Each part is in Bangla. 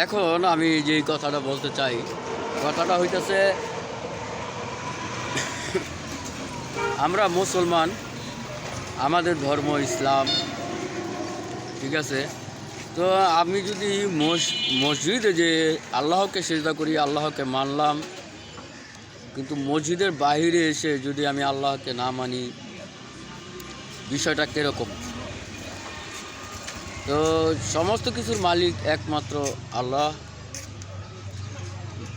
এখন আমি যে কথাটা বলতে চাই, কথাটা হইতেছে, আমরা মুসলমান, আমাদের ধর্ম ইসলাম, ঠিক আছে? তো আমি যদি মসজিদে যে আল্লাহকে সেজদা করি, আল্লাহকে মানলাম, কিন্তু মসজিদের বাইরে এসে যদি আমি আল্লাহকে না মানি, বিষয়টা কীরকম? তো সমস্ত কিছুর মালিক একমাত্র আল্লাহ।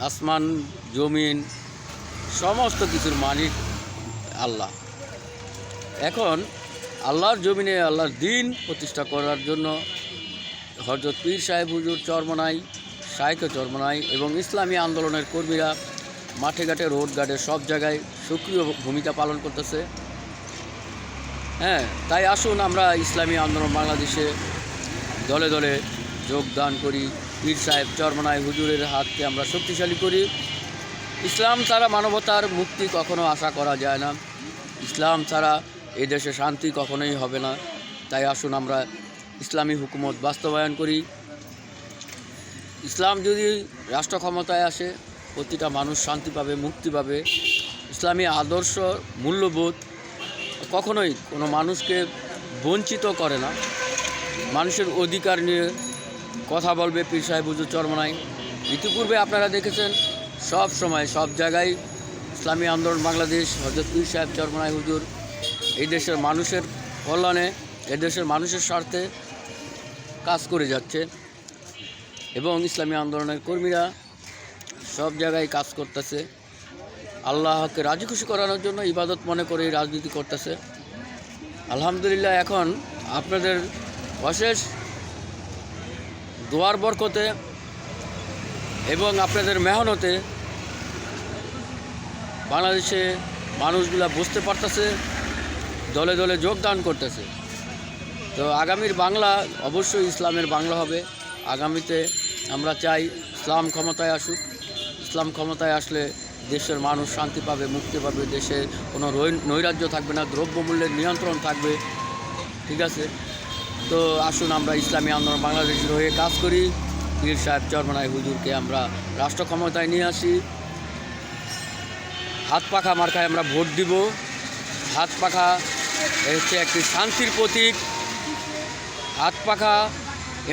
আসমান, জমিন, সমস্ত কিছুর মালিক আল্লাহ। এখন আল্লাহর জমিনে আল্লাহর দিন প্রতিষ্ঠা করার জন্য হজরত পীর সাহেব হুজুর চরমনাই শাইকে চরমনাই এবং ইসলামী আন্দোলনের কর্মীরা মাঠে ঘাটে, রোড ঘাটে সব জায়গায় সক্রিয় ভূমিকা পালন করতেছে। হ্যাঁ তাই আসুন আমরা ইসলামী আন্দোলন বাংলাদেশে দলে দলে যোগদান করি। পীর সাহেব চরমনাই হুজুরের হাতকে আমরা শক্তিশালী করি। ইসলাম ছাড়া মানবতার মুক্তি কখনো আশা করা যায় না। ইসলাম ছাড়া এই দেশে শান্তি কখনোই হবে না। তাই আসুন আমরা ইসলামী হুকুমত বাস্তবায়ন করি। ইসলাম যদি রাষ্ট্র ক্ষমতায় আসে, প্রতিটা মানুষ শান্তি পাবে, মুক্তি পাবে। ইসলামী আদর্শ মূল্যবোধ কখনোই কোনো মানুষকে বঞ্চিত করে না। মানুষের অধিকার নিয়ে কথা বলবে পীর সাহেব হুজুর চরমনাই ইতিপূর্বে আপনারা দেখেছেন, সব সময়, সব জায়গায় ইসলামী আন্দোলন বাংলাদেশ, হজরত পীর সাহেব চরমনাই হুজুর, এই দেশের মানুষের কল্যাণে, এই দেশের মানুষের স্বার্থে কাজ করে যাচ্ছে এবং ইসলামী আন্দোলনের কর্মীরা সব জায়গায় কাজ করতেছে। আল্লাহকে রাজি খুশি করানোর জন্য ইবাদত মনে করে রাজনীতি করতেছে। আলহামদুলিল্লাহ, এখন আপনাদের অশেষ দোয়ার বরকতে এবং আপনাদের মেহনতে বাংলাদেশে মানুষগুলা বুঝতে পারতেছে, দলে দলে যোগদান করতেছে। তো আগামীর বাংলা অবশ্যই ইসলামের বাংলা হবে। আগামীতে আমরা চাই ইসলাম ক্ষমতায় আসুক। ইসলাম ক্ষমতায় আসলে দেশের মানুষ শান্তি পাবে, মুক্তি পাবে, দেশে কোনো নৈরাজ্য থাকবে না, দ্রব্যমূল্যের নিয়ন্ত্রণ থাকবে। ঠিক আছে? তো আসুন আমরা ইসলামী আন্দোলন বাংলাদেশের হয়ে কাজ করি। পীর সাহেব চরমনাই হুজুরকে আমরা রাষ্ট্র ক্ষমতায় নিয়ে আসি। হাত পাখা মার্কায় আমরা ভোট দিব। হাত পাখা হচ্ছে একটি শান্তির প্রতীক। হাত পাখা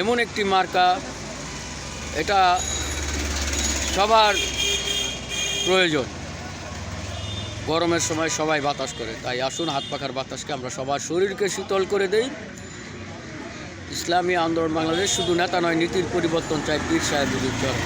এমন একটি মার্কা, এটা সবার প্রয়োজন। গরমের সময় সবাই বাতাস করে, তাই আসুন হাত পাখার বাতাসকে আমরা সবার শরীরকে শীতল করে দেই। ইসলামী আন্দোলন বাংলাদেশ শুধু নেতা নয় নীতির পরিবর্তন চাই পীর সাহেবের চর